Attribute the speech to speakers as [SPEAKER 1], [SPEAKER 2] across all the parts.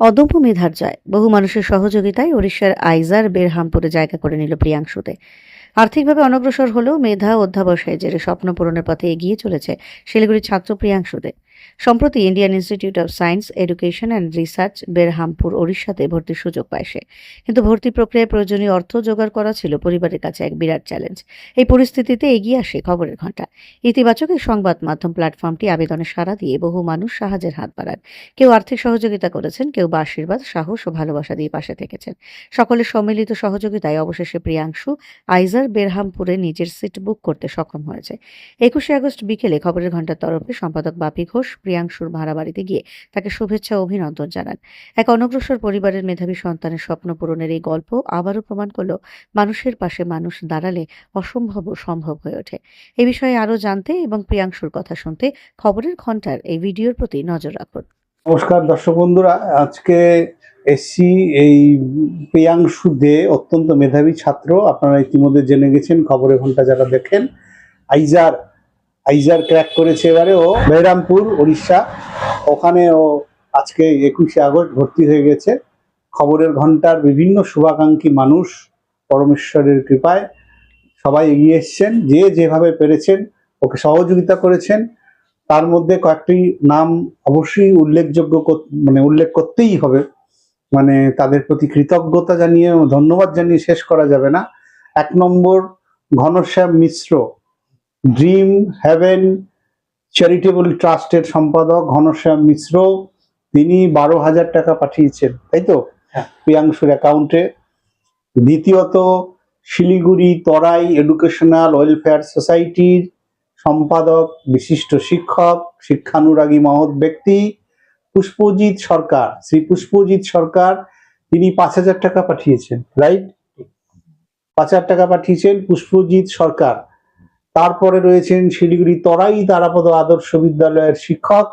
[SPEAKER 1] অদম্য মেধার জয়। বহু মানুষের সহযোগিতায় ওড়িশার আইজার বেরহামপুরে জায়গা করে নিল প্রিয়াংশুতে। আর্থিকভাবে অনগ্রসর হলেও মেধা অধ্যাবসায় জেরে স্বপ্ন পূরণের পথে এগিয়ে চলেছে শিলিগুড়ির ছাত্র প্রিয়াংশুদে সম্প্রতি Indian institute of science, education and research Berhampur, ওড়িশাতে ভর্তির সুযোগ পায় কিন্তু ভর্তি প্রক্রিয়ায় প্রয়োজনীয় অর্থ জোগাড় করা ছিল পরিবারের কাছে এক বিরাট চ্যালেঞ্জ। এই পরিস্থিতিতে এগিয়ে আসে খবরের ঘণ্টা। ইতিবাচক এই সংবাদ মাধ্যম প্ল্যাটফর্মটি আবেদনে সাড়া দিয়ে বহু মানুষ সাহায্যের হাত বাড়ান। কেউ আর্থিক সহযোগিতা করেছেন, কেউ বা আশীর্বাদ, সাহস ও ভালোবাসা দিয়ে পাশে থেকেছেন। সকলের সম্মিলিত সহযোগিতায় অবশেষে প্রিয়াংশু আইজার বেরহামপুরে নিজের সিট বুক করতে সক্ষম হয়েছে। একুশে আগস্ট বিকেলে খবরের ঘণ্টার তরফে সম্পাদক বাপি ঘোষ প্রিয়াংশুর ভাড়া বাড়িতে গিয়ে তাকে শুভেচ্ছা ও অভিনন্দন জানান। এক অনগ্রসর পরিবারের মেধাবী সন্তানের স্বপ্ন পূরণের এই গল্প আবারও প্রমাণ করল মানুষের পাশে মানুষ দাঁড়ালে অসম্ভব সম্ভব হয়ে ওঠে। এ বিষয়ে আরও জানতে এবং প্রিয়াংশুর কথা শুনতে খবরের ঘণ্টার এই ভিডিওর প্রতি নজর রাখুন।
[SPEAKER 2] নমস্কার দর্শক বন্ধুরা, আজকে এসছি এই প্রিয়াংশু দে, অত্যন্ত মেধাবী ছাত্র। আপনারা ইতিমধ্যে জেনে গেছেন, খবরের ঘণ্টা যারা দেখেন, আইজার আইজার ক্র্যাক করেছে এবারে ও বেহরামপুর উড়িষ্যা। ওখানে ও আজকে একুশে আগস্ট ভর্তি হয়ে গেছে। খবরের ঘণ্টার বিভিন্ন শুভাকাঙ্ক্ষী মানুষ, পরমেশ্বরের কৃপায় সবাই এগিয়ে এসছেন, যে যেভাবে পেরেছেন, ওকে সহযোগিতা করেছেন। তার মধ্যে কয়েকটি নাম অবশ্যই উল্লেখযোগ্য মানে উল্লেখ করতেই হবে। মানে তাদের প্রতি কৃতজ্ঞতা জানিয়ে ধন্যবাদ জানিয়ে শেষ করা যাবে না। এক নম্বর Ghanshyam Mishra dream heaven charitable ট্রাস্টের সম্পাদক ঘনশ্যাম মিশ্র। তিনি বারো হাজার টাকা পাঠিয়েছেন তাই তো?
[SPEAKER 3] হ্যাঁ।
[SPEAKER 2] প্রিয়াংশুর অ্যাকাউন্টে দ্বিতীয়ত শিলিগুড়ি তরাই এডুকেশনাল ওয়েলফেয়ার সোসাইটির সম্পাদক, বিশিষ্ট শিক্ষক, শিক্ষানুরাগী মহৎ ব্যক্তি, পুষ্পজিৎ সরকার। শ্রী পুষ্পজিৎ সরকার, তিনি পাঁচ হাজার টাকা পাঠিয়েছেন রাইট পাঁচ হাজার টাকা পাঠিয়েছেন পুষ্পজিৎ সরকার। তারপরে রয়েছেন শিলিগুড়ি তরাই তারাপদ আদর্শ বিদ্যালয়ের শিক্ষক,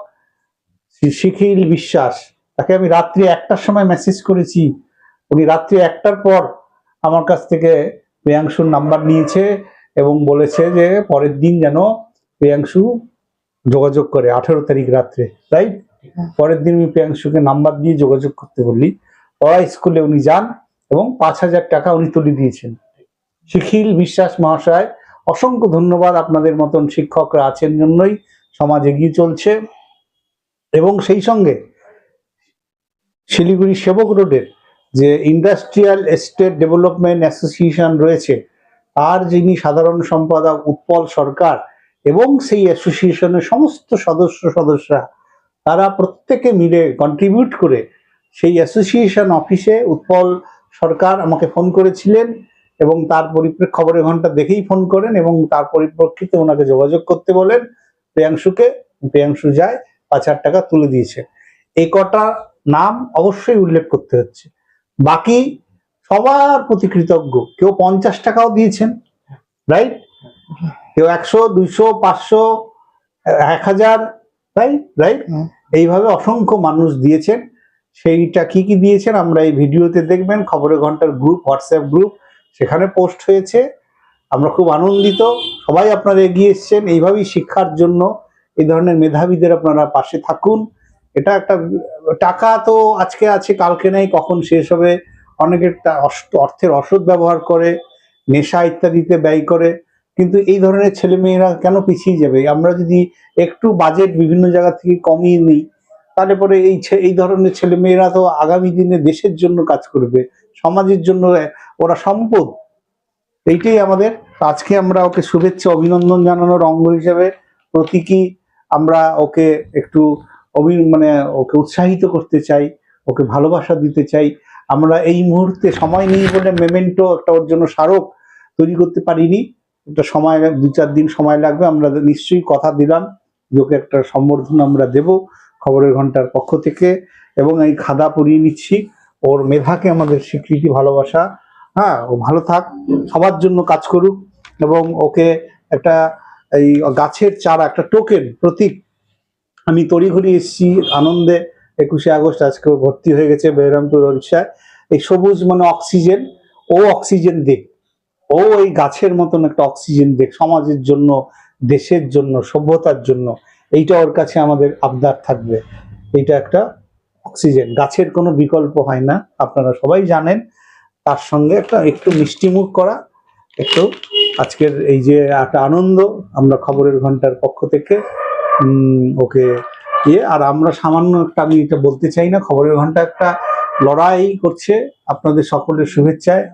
[SPEAKER 2] শ্রী শিখিল বিশ্বাস। তাকে আমি রাত্রি একটার সময় মেসেজ করেছি। উনি রাত্রি একটার পর আমার কাছ থেকে প্রিয়াংশুর নাম্বার নিয়েছে। এবং বলেছে যে পরের দিন যেন প্রিয়াংশু যোগাযোগ করে, আঠেরো তারিখ রাত্রে রাইট পরের দিন আমি প্রিয়াংশুকে নাম্বার দিয়ে যোগাযোগ করতে বললি। ওরা স্কুলে উনি যান এবং পাঁচ হাজার টাকা উনি তুলে দিয়েছেন। শিখিল বিশ্বাস মহাশয়, অসংখ্য ধন্যবাদ আপনাদের মতন শিক্ষকরা আছেন জন্যই সমাজ এগিয়ে চলছে। এবং সেই সঙ্গে শিলিগুড়ি সেবক রোডের যে ইন্ডাস্ট্রিয়াল এস্টেট ডেভেলপমেন্ট অ্যাসোসিয়েশন রয়েছে তার যিনি সাধারণ সম্পাদক, উৎপল সরকার এবং সেই অ্যাসোসিয়েশনের সমস্ত সদস্য সদস্যরা, তারা প্রত্যেকে মিলে কন্ট্রিবিউট করে সেই অ্যাসোসিয়েশন অফিসে উৎপল সরকার আমাকে ফোন করেছিলেন এবং তার পরিপ্রেক্ষিতে খবরের ঘণ্টা দেখেই ফোন করেন এবং তার পরিপ্রেক্ষিতে ওনাকে যোগাযোগ করতে বলেন। প্রিয়াংশুকে, প্রিয়াংশু যায় পাঁচ হাজার টাকা তুলে দিয়েছে। এই কটা নাম অবশ্যই উল্লেখ করতে হচ্ছে। বাকি সবার প্রতি কৃতজ্ঞ। কেউ পঞ্চাশ টাকাও দিয়েছেন রাইট কেউ একশো দুইশো পাঁচশো এক হাজার রাইট রাইট। এইভাবে অসংখ্য মানুষ দিয়েছেন। সেইটা কি কি দিয়েছেন আমরা এই ভিডিওতে দেখবেন। খবরের ঘণ্টার গ্রুপ হোয়াটসঅ্যাপ গ্রুপ সেখানে পোস্ট হয়েছে। আমরা খুব আনন্দিত। সবাই আপনারা এগিয়ে এসছেন। এইভাবেই শিক্ষার জন্য এই ধরনের মেধাবীদের আপনারা পাশে থাকুন। এটা একটা টাকা তো আজকে আছে কালকে নেই কখন শেষ হবে? অস- অর্থের অসৎ ব্যবহার করে, নেশা ইত্যাদিতে ব্যয় করে। কিন্তু এই ধরনের ছেলেমেয়েরা কেন পিছিয়ে যাবে? আমরা যদি একটু বাজেট বিভিন্ন জায়গা থেকে কমিয়ে নিই, তাহলে পরে এই এই ধরনের ছেলেমেয়েরা তো আগামী দিনে দেশের জন্য কাজ করবে, সমাজের জন্য ওরা সম্পদ। এইটাই আমাদের। আজকে আমরা ওকে শুভেচ্ছা, অভিনন্দন জানানোর অঙ্গ হিসেবে প্রতীকী। আমরা ওকে একটু অভি মানে ওকে উৎসাহিত করতে চাই, ওকে ভালোবাসা দিতে চাই। আমরা এই মুহূর্তে সময় নেই বলে মেমেন্টো একটা ওর জন্য স্মারক তৈরি করতে পারিনি। একটা সময়, দু চার দিন সময় লাগবে, আমরা নিশ্চয়ই কথা দিলাম। যে ওকে একটা সম্বর্ধনা আমরা দেব খবরের ঘণ্টার পক্ষ থেকে এবং এই খাদা পরিয়ে নিচ্ছি। ওর মেধাকে আমাদের স্বীকৃতি, ভালোবাসা। হ্যাঁ ও ভালো থাক, সবার জন্য কাজ করুক এবং ওকে একটা এই গাছের চারা, একটা টোকেন প্রতীক আমি তড়িঘড়ি এসেছি আনন্দে। একুশে আগস্ট আজকে ভর্তি হয়ে গেছে বেহরামপুর ওড়িশায়। এই সবুজ মানে অক্সিজেন, ও অক্সিজেন দিক ও এই গাছের মতন একটা অক্সিজেন দিক সমাজের জন্য, দেশের জন্য, সভ্যতার জন্য। এইটা ওর কাছে আমাদের আবদার থাকবে। এইটা একটা অক্সিজেন। গাছের কোনো বিকল্প হয় না, আপনারা সবাই জানেন। তার সঙ্গে একটা একটু মিষ্টিমুখ করা, একটু আজকের এই যে একটা আনন্দ, আমরা খবরের ঘণ্টার পক্ষ থেকে ওকে ইয়ে আর আমরা সামান্য একটা আমি এটা বলতে চাই না, খবরের ঘণ্টা একটা লড়াই করছে। আপনাদের সকলের শুভেচ্ছায়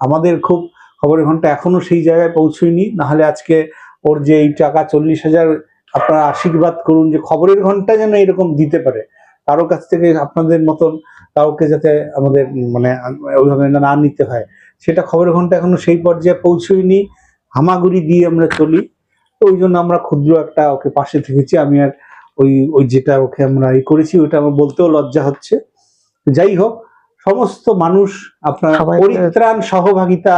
[SPEAKER 2] আমাদের খুব খবরের ঘণ্টা এখনও সেই জায়গায় পৌঁছয়নি। নাহলে আজকে ওর যে এই টাকা চল্লিশ হাজার, আপনারা আশীর্বাদ করুন যে খবরের ঘণ্টা যেন এরকম দিতে পারে। কারও কাছ থেকে আপনাদের মতন কাউকে যাতে আমাদের মানে ওইভাবে না নিতে হয়। সেটা খবরের ঘণ্টা এখনও সেই পর্যায়ে পৌঁছয়নি। হামাগুড়ি দিয়ে আমরা চলি। তো ওই জন্য আমরা ক্ষুদ্র একটা ওকে পাশে থেকেছি। আমি আর ওই ওই যেটা ওকে আমরা ই করেছি ওটা আমার বলতেও লজ্জা হচ্ছে। যাই হোক সমস্ত মানুষ আপনার পরিত্রাণ সহভাগিতা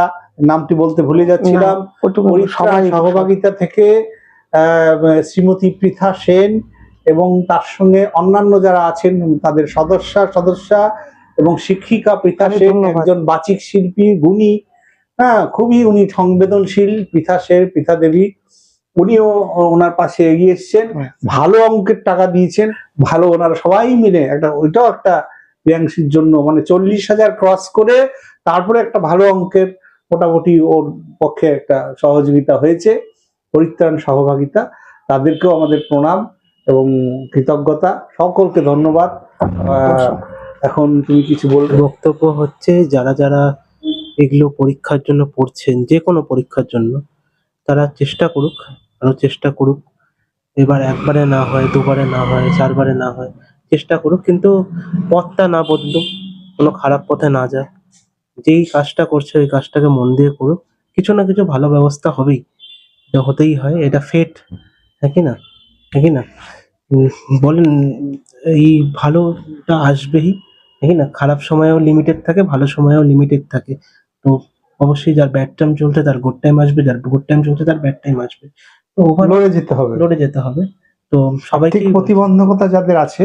[SPEAKER 2] নামটি বলতে ভুলে যাচ্ছিলাম পরিত্রাণ সহভাগিতা থেকে শ্রীমতী পৃথা সেন এবং তার সঙ্গে অন্যান্য যারা আছেন তাদের সদস্যা সদস্যা এবং শিক্ষিকা পৃথা সেন একজন বাচিক শিল্পী গুণী। হ্যাঁ খুবই উনি সংবেদনশীল পৃথা সেন পৃথা দেবী। উনিও ওনার পাশে এগিয়ে এসছেন
[SPEAKER 3] হ্যাঁ।
[SPEAKER 2] ভালো অঙ্কের টাকা দিয়েছেন ভালো ওনারা সবাই মিলে একটা ওইটাও একটা প্রিয়াংশীর জন্য মানে চল্লিশ হাজার ক্রস করে তারপরে একটা ভালো অঙ্কের মোটামুটি ওর পক্ষে একটা সহযোগিতা হয়েছে পরিত্রাণ সহভাগিতা তাদেরকেও আমাদের প্রণাম এবং কৃতজ্ঞতা সকলকে ধন্যবাদ আহ, এখন তুমি কিছু বলবে
[SPEAKER 4] বক্তব্য হচ্ছে যারা যারা এগুলো পরীক্ষার জন্য পড়ছেন যে কোনো পরীক্ষার জন্য তারা চেষ্টা করুক আরও চেষ্টা করুক। এবার একবারে না হয়, দুবারে না হয়, চারবারে না হয়, চেষ্টা করুক। কিন্তু পথটা না বদলুক, কোনো খারাপ পথে না যাক যেই কাজটা করছে, ওই কাজটাকে মন দিয়ে করুক। কিছু না কিছু ভালো ব্যবস্থা হবেই। এটা হতেই হয়, এটা ফেট হ্যাঁ কি না? হ্যাঁ কি না? বলেন, এই ভালোটা আসবেই দেখি না? খারাপ সময়ও লিমিটেড থাকে, ভালো সময়ও লিমিটেড থাকে। তো অবশ্যই যার ব্যাড টাইম চলছে, তার গুড টাইম আসবে, যার গুড টাইম চলছে, তার ব্যাড টাইম আসবে। তো
[SPEAKER 2] লড়ে যেতে হবে।
[SPEAKER 4] লড়ে যেতে হবে। তো সবাইকে
[SPEAKER 2] প্রতিবন্ধকতা যাদের আছে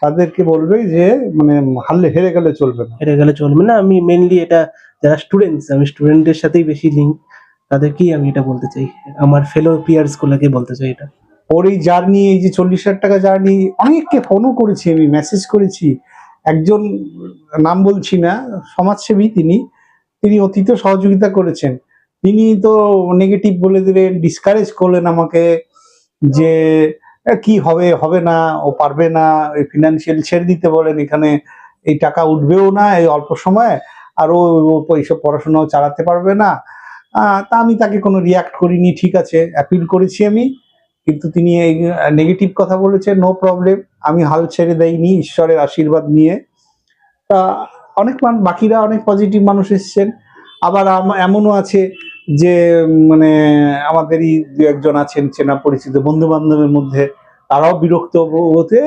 [SPEAKER 2] তাদেরকে বলবে যে মানে হারলে হেরে গেলে চলবে না।
[SPEAKER 4] হেরে গেলে চলবে না। আমি মেনলি এটা যারা স্টুডেন্টস আমি স্টুডেন্টদের সাথেই বেশি লিঙ্ক তাদেরকেই আমি এটা বলতে চাই। আমার ফেলো পিয়ার্স গুলোকে বলতে চাই এটা।
[SPEAKER 2] ওর এই জার্নি এই যে চল্লিশ হাজার টাকা জার্নি অনেককে ফোনও করেছি আমি মেসেজ করেছি। একজন নাম বলছি না সমাজসেবী তিনি। তিনি অতীত সহযোগিতা করেছেন। তিনি তো নেগেটিভ বলে দিলেন ডিসকারেজ করলেন আমাকে যে "এ, কি হবে হবে না ও পারবে না ওই ফিনান্সিয়াল ছেড়ে দিতে বলেন এখানে এই টাকা উঠবেও না এই অল্প সময় আর ও এইসব পড়াশোনাও চালাতে পারবে না। তা আমি তাকে কোনো রিয়াক্ট করিনি ঠিক আছে অ্যাপিল করেছি আমি কিন্তু তিনি এই নেগেটিভ কথা বলেছেন নো প্রবলেম আমি হাল ছেড়ে দেয়নি ঈশ্বরের আশীর্বাদ নিয়ে। তা অনেক মান- বাকিরা অনেক পজিটিভ মানুষ এসছেন আবার এমনও আছে যে মানে আমাদেরই দু একজন আছেন চেনা পরিচিত বন্ধু বান্ধবের মধ্যে তারাও বিরক্ত হতে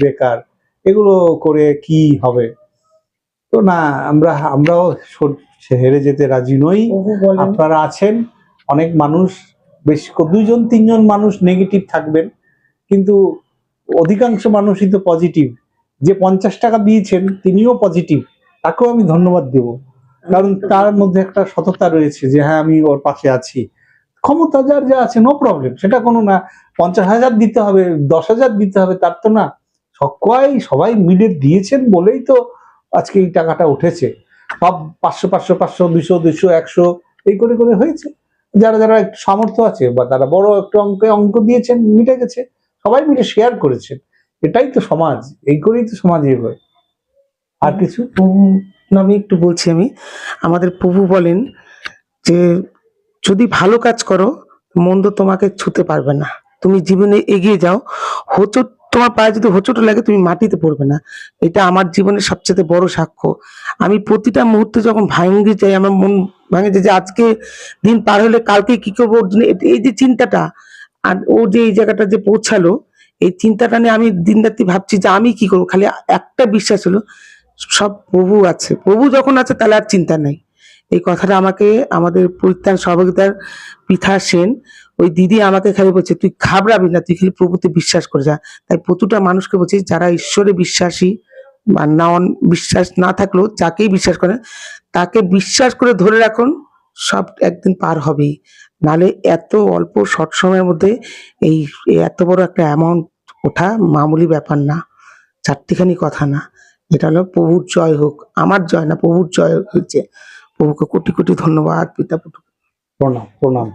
[SPEAKER 2] বেকার এগুলো করে কি হবে? তো না আমরা আমরাও হেরে যেতে রাজি নই। আপনারা আছেন অনেক মানুষ বেশ দুইজন তিনজন মানুষ নেগেটিভ থাকবেন কিন্তু অধিকাংশ মানুষই তো পজিটিভ যে পঞ্চাশ টাকা দিয়েছেন তিনিও পজিটিভ তাকেও আমি ধন্যবাদ দেব। কারণ তার মধ্যে একটা সততা রয়েছে যে হ্যাঁ আমি ওর পাশে আছি। ক্ষমতা যার যা আছে নো প্রবলেম সেটা কোনো না, পঞ্চাশ হাজার দিতে হবে, দশ হাজার দিতে হবে, তার তো না। সবাই সবাই মিলে দিয়েছেন বলেই তো আজকে এই টাকাটা উঠেছে। সব পাঁচশো পাঁচশো পাঁচশো, দুশো দুশো, একশো, এই করে করে হয়েছে। যারা যারা একটু সামর্থ্য আছে বা তারা বড় একটু অঙ্কে, অঙ্ক দিয়েছেন, মিটে গেছে, সবাই মিলে শেয়ার করেছেন। এটাই তো সমাজ, এই করেই তো সমাজ এগোয়। আর কিছু?
[SPEAKER 3] আমি একটু বলছি আমি। আমাদের প্রভু বলেন যে, যদি ভালো কাজ করো, মন্দ তোমাকে ছুতে পারবে না। তুমি জীবনে এগিয়ে যাও। হোঁচট, তোমার পায়ে যদি হোঁচট লাগে, তুমি মাটিতে পড়বে না। এটা আমার জীবনের সবচেয়ে বড় সাক্ষ্য। আমি প্রতিটা মুহূর্তে যখন ভাঙ্গি যাই, আমার মন ভাঙে যে, আজকে দিন পার হলে কালকে কি করব? এই যে চিন্তাটা, আর ও যে এই জায়গাটা যে পৌঁছালো, এই চিন্তাটা নিয়ে আমি দিন রাত্রি ভাবছি যে, আমি কি করব? খালি একটা বিশ্বাস হলো সব প্রভু আছে। প্রভু যখন আছে তাহলে আর চিন্তা নেই। এই কথাটা আমাকে, আমাদের পরিত্রাণ সহযোগিতার পিঠা সেন, ওই দিদি আমাকে খালি বলছে, তুই ঘাবড়াবি না, তুই খালি প্রভুতে বিশ্বাস করে যা। তাই প্রতিটা মানুষকে বলছি, যারা ঈশ্বরে বিশ্বাসী বা না বিশ্বাস না থাকলেও যাকেই বিশ্বাস করে, তাকে বিশ্বাস করে ধরে রাখুন, সব একদিন পার হবেই। নালে এত অল্প শর্ট সময়ের মধ্যে এই, এত বড় একটা অ্যামাউন্ট ওঠা মামুলি ব্যাপার না। চারটিখানি কথা না। এটা হলো প্রভুর জয় হোক, আমার জয় না প্রভুর জয় হয়েছে। প্রভুকে কোটি কোটি ধন্যবাদ, পিতা
[SPEAKER 2] প্রণাম প্রণাম।